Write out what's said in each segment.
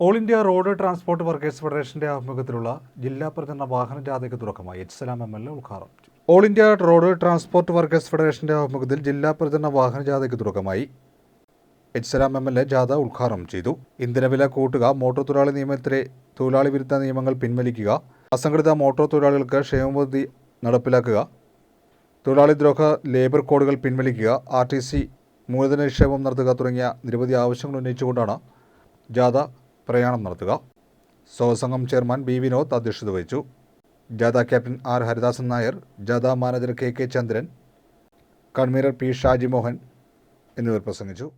All India road transport workers ഫെഡറേഷന്റെ ആഭിമുഖ്യത്തിലുള്ള ജില്ലാ പ്രചരണ വാഹന ജാഥയ്ക്ക് തുടക്കമായി. H Salam M L A ഉദ്ഘാടനം all India road transport workers ഫെഡറേഷന്റെ ആഭിമുഖ്യത്തിൽ ജില്ലാ പ്രചരണ വാഹന ജാഥയ്ക്ക് തുടക്കമായി H Salam M L A ജാഥ ഉദ്ഘാടനം ചെയ്തു. ഇന്ധനവില കൂട്ടുക മോട്ടോർ തൊഴിലാളി നിയമത്തിലെ തൊഴിലാളി വിരുദ്ധ നിയമങ്ങൾ പിൻവലിക്കുക അസംഘടിത മോട്ടോർ തൊഴിലാളികൾക്ക് ക്ഷേമപദ്ധതി നടപ്പിലാക്കുക തൊഴിലാളി ദ്രോഹ ലേബർ കോഡുകൾ പിൻവലിക്കുക ആർ ടി സി മൂലധന നിക്ഷേപം നടത്തുക തുടങ്ങിയ നിരവധി ആവശ്യങ്ങൾ ഉന്നയിച്ചുകൊണ്ടാണ് ജാഥ പ്രയാണം നടത്തുക. സോസംഘം ചെയർമാൻ ബി. വിനോദ് അധ്യക്ഷത വഹിച്ചു. ജാഥ ക്യാപ്റ്റൻ ആർ. ഹരിദാസൻ നായർ ജാഥ manager K. K. Chandran convener P. Shaji Mohan എന്നിവർ പ്രസംഗിച്ചു.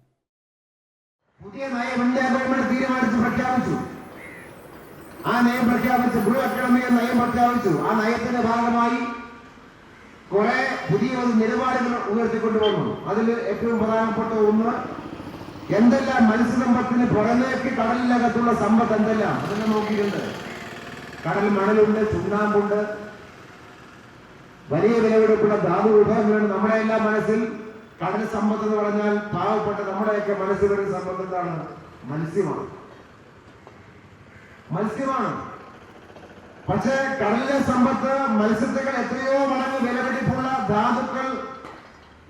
ആ നയം പ്രഖ്യാപിച്ചു ബ്ലൂ എക്കണമി നയം പ്രഖ്യാപിച്ചു. ആ നയത്തിന്റെ ഭാഗമായി കുറെ പുതിയ നിലപാടുകൾ ഉയർത്തിക്കൊണ്ടുവന്നു. അതിൽ ഏറ്റവും പ്രധാനപ്പെട്ട ഒന്ന് എന്തെല്ലാം മത്സ്യസമ്പത്തിന് പുറമേക്ക് കടലിനകത്തുള്ള സമ്പത്ത് എന്തെല്ലാം? അതെല്ലാം നോക്കിയിട്ടുണ്ട്. കടൽ മണലുണ്ട് ചുണ്ണാമ്പുണ്ട്. വലിയ വിലവെടുപ്പുള്ള ധാതു വിഭവങ്ങളുണ്ട്. നമ്മുടെ എല്ലാ മനസ്സിൽ കടൽ സമ്പത്ത് എന്ന് പറഞ്ഞാൽ പാവപ്പെട്ട നമ്മുടെയൊക്കെ മനസ്സിൽ വരുന്ന സമ്പത്ത് എന്താണ്? മത്സ്യമാണ്. മത്സ്യമാണ്. പക്ഷേ കടലിലെ സമ്പത്ത് മത്സ്യത്തെക്കാൾ എത്രയോ മടങ്ങ് വിലപിടിപ്പുള്ള ധാതുക്കൾ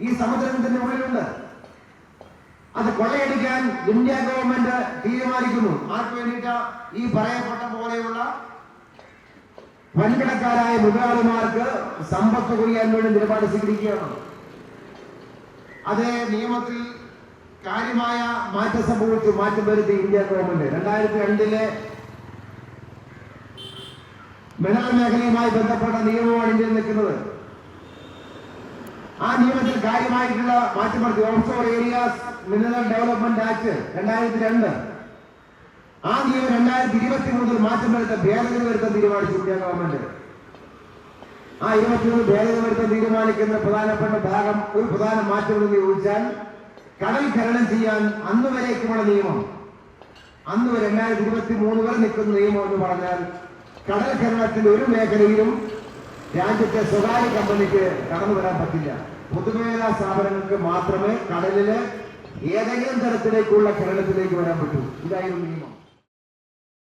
ഈ സമുദ്രത്തിന്റെ ഉള്ളിലുണ്ട്. അത് കൊള്ളയടിക്കാൻ ഇന്ത്യ ഗവൺമെന്റ് തീരുമാനിക്കുന്നു. ആർക്ക് വേണ്ടിയിട്ട് ഈ പറയപ്പെട്ട പോലെയുള്ള വൻകിടക്കാരായ മുതലാളിമാർക്ക് സമ്പത്ത് കൊയ്യാൻ വേണ്ടി നിലപാട് സ്വീകരിക്കുകയാണ്. അതേ നിയമത്തിൽ കാര്യമായ മാറ്റം സംഭവിച്ചു. മാറ്റം വരുത്തി ഇന്ത്യ ഗവൺമെന്റ് രണ്ടായിരത്തി രണ്ടിലെ മിനറൽ മേഖലയുമായി ബന്ധപ്പെട്ട നിയമമാണ് ഇന്ത്യയിൽ നിൽക്കുന്നത്. ആ നിയമത്തിൽ കാര്യമായിട്ടുള്ള മാറ്റം വരുത്തി offshore areas mineral development act രണ്ടായിരത്തി രണ്ട് ആ നിയമം രണ്ടായിരത്തി ഇരുപത്തി മൂന്നിൽ മാറ്റം വരുത്ത ഭേദഗതി വരുത്താൻ തീരുമാനിച്ചു ഇന്ത്യ ഗവൺമെന്റ് ആ ഇരുപത്തിമൂന്ന് ഭേദഗതി വരുത്താൻ തീരുമാനിക്കുന്ന പ്രധാനപ്പെട്ട ഭാഗം ഒരു പ്രധാന മാറ്റം എന്ന് ചോദിച്ചാൽ കടൽ ഖനനം ചെയ്യാൻ അന്ന് വരേക്കുമുള്ള നിയമം. അന്ന് രണ്ടായിരത്തി ഇരുപത്തി മൂന്ന് വരെ നിൽക്കുന്ന നിയമം എന്ന് പറഞ്ഞാൽ കടൽ ഖനനത്തിൽ ഒരു മേഖലയിലും രാജ്യത്തെ സ്വകാര്യ കമ്പനിക്ക് കടന്നു വരാൻ പറ്റില്ല. പൊതുമേഖലാ സ്ഥാപനങ്ങൾക്ക് മാത്രമേ കടലിൽ ഏതെങ്കിലും തരത്തിലേക്കുള്ള ഖനനത്തിലേക്ക് വരാൻ പറ്റൂ. ഇതായിരുന്നു നിയമം.